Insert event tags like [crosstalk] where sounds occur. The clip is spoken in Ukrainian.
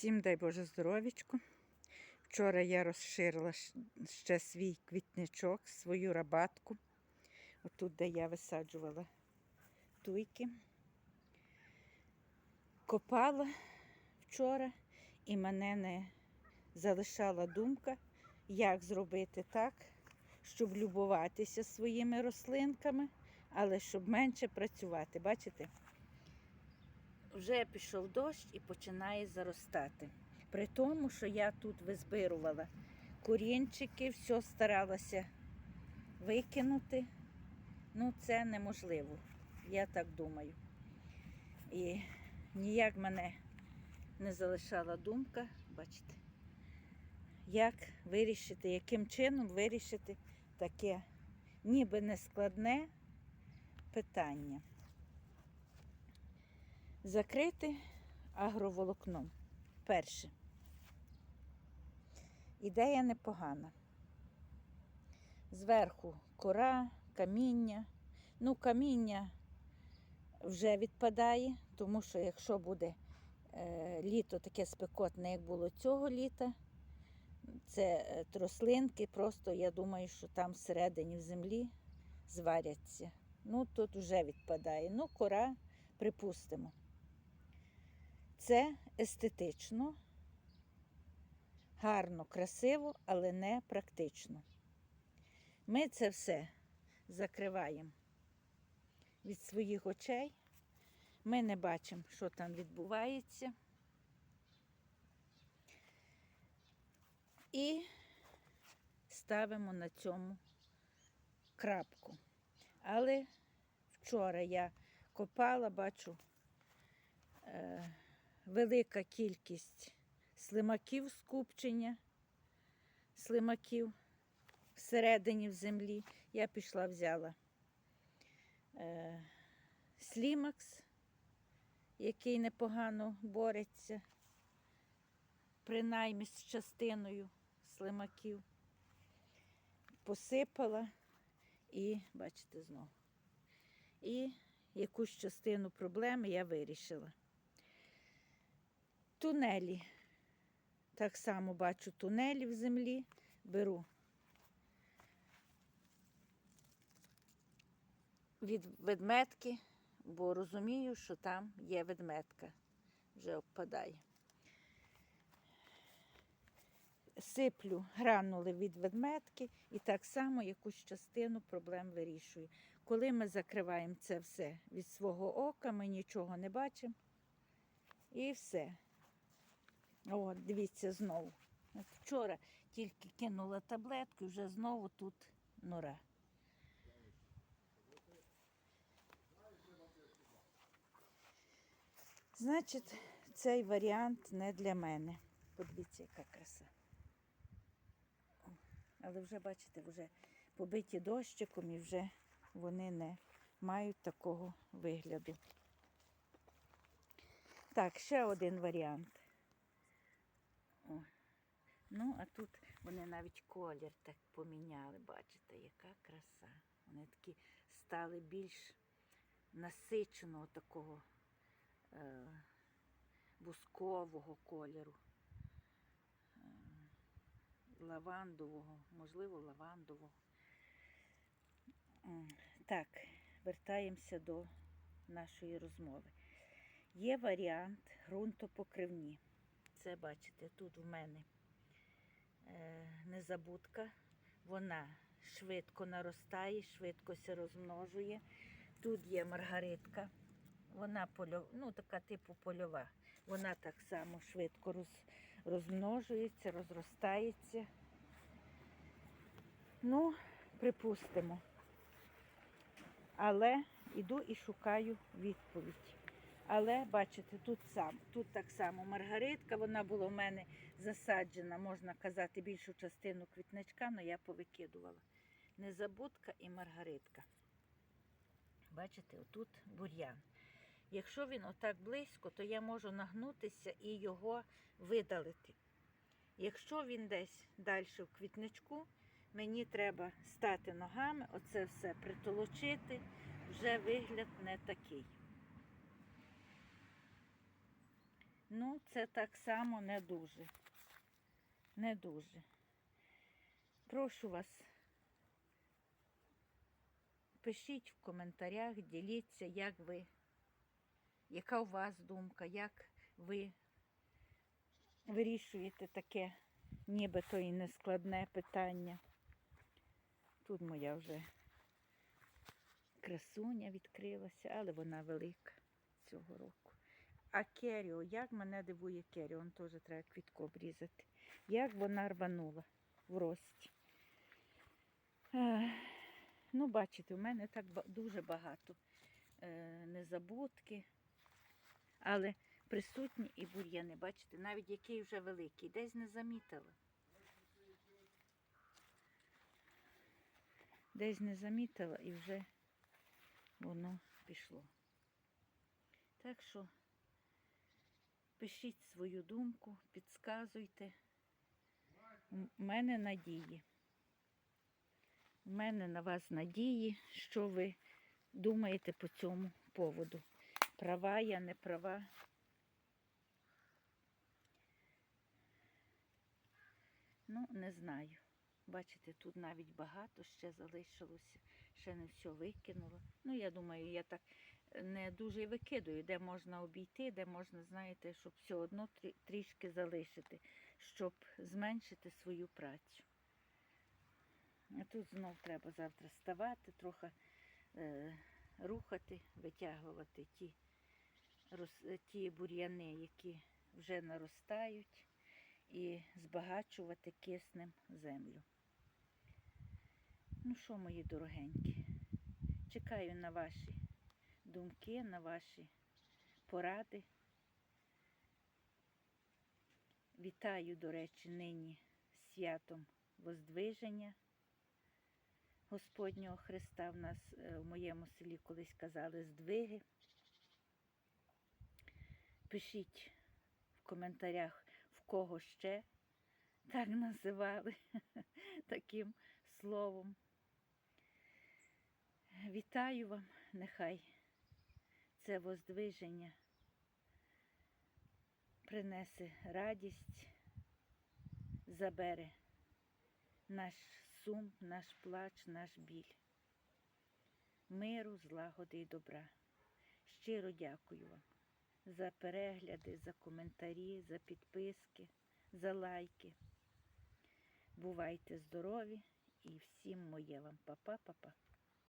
Всім дай Боже здоров'ячку. Вчора я розширила ще свій квітничок, свою рабатку. Отут, де я висаджувала туйки. Копала вчора і мене не залишала думка, як зробити так, щоб любуватися своїми рослинками, але щоб менше працювати. Бачите? Вже пішов дощ і починає заростати. При тому, що я тут визбирувала корінчики, все старалася викинути. Ну, це неможливо, я так думаю. І ніяк мене не залишала думка, бачите, як вирішити, яким чином вирішити таке ніби нескладне питання закрити агроволокном. Перше. Ідея непогана. Зверху кора, каміння. Ну, каміння вже відпадає, тому що якщо буде е, літо таке спекотне, як було цього літа, це е, трослинки, просто я думаю, що там всередині в землі зваряться. Ну, тут вже відпадає. Ну, кора, припустимо. Це естетично, гарно, красиво, але не практично. Ми це все закриваємо від своїх очей. Ми не бачимо, що там відбувається. І ставимо на цьому крапку. Але вчора я копала, бачу, велика кількість слимаків скупчення, слимаків всередині в землі. Я пішла, взяла е, слімакс, який непогано бореться, принаймні з частиною слимаків. Посипала і, бачите, знову. І якусь частину проблеми я вирішила. Тунелі. Так само бачу тунелі в землі, беру від ведметки, бо розумію, що там є ведметка. Вже обпадає. Сиплю гранули від ведметки і так само якусь частину проблем вирішую. Коли ми закриваємо це все від свого ока, ми нічого не бачимо. І все. О, дивіться знову. Вчора тільки кинула таблетку, і вже знову тут нора. Значить, цей варіант не для мене. Подивіться, яка краса. Але вже, бачите, вже побиті дощиком і вже вони не мають такого вигляду. Так, ще один варіант. Ну, а тут вони навіть колір так поміняли. Бачите, яка краса. Вони такі стали більш насиченого такого е, бускового кольору. Е, лавандового, можливо, лавандового. Так, вертаємося до нашої розмови. Є варіант ґрунтопокривні. Це, бачите, тут в мене незабудка. Вона швидко наростає, швидко се розмножує. Тут є маргаритка. Вона польов... ну, така типу польова. Вона так само швидко роз... розмножується, розростається. Ну, припустимо. Але йду і шукаю відповідь. Але бачите, тут сам, тут так само маргаритка, вона була в мене засаджена, можна казати, більшу частину квітничка, але я повикидувала. Незабудка і маргаритка. Бачите, отут бур'ян. Якщо він отак близько, то я можу нагнутися і його видалити. Якщо він десь далі в квітничку, мені треба стати ногами, оце все притолочити, вже вигляд не такий. Ну, це так само не дуже. Не дуже. Прошу вас, пишіть в коментарях, діліться, як ви, яка у вас думка, як ви вирішуєте таке нібито і нескладне питання. Тут моя вже красуня відкрилася, але вона велика цього року. А Керіо, як мене дивує Керіо, он теж треба квітку обрізати. Як вона рванула в рості. Ну, бачите, у мене так дуже багато е, незабудки, але присутні і бур'яни. Бачите, навіть який вже великий, десь не замітила. Десь не замітила і вже воно пішло. Так що пишіть свою думку, підказуйте. У мене надії. У мене на вас надії, що ви думаєте по цьому поводу. Права я, не права. Ну, не знаю. Бачите, тут навіть багато ще залишилося, ще не все викинула. Ну, я думаю, я так не дуже й викидаю, де можна обійти, де можна, знаєте, щоб все одно трішки залишити, щоб зменшити свою працю. А тут знов треба завтра ставати, трохи е, рухати, витягувати ті, рос, е, ті бур'яни, які вже наростають, і збагачувати киснем землю. Ну що, мої дорогенькі, чекаю на ваші думки, на ваші поради. Вітаю, до речі, нині святом Воздвиження Господнього Христа. В нас е, в моєму селі колись казали здвиги. Пишіть в коментарях, в кого ще так називали [laughs] таким словом. Вітаю вам, нехай це воздвиження принесе радість, забере наш сум, наш плач, наш біль, миру, злагоди і добра. Щиро дякую вам за перегляди, за коментарі, за підписки, за лайки. Бувайте здорові і всім моє вам па-па-па-па.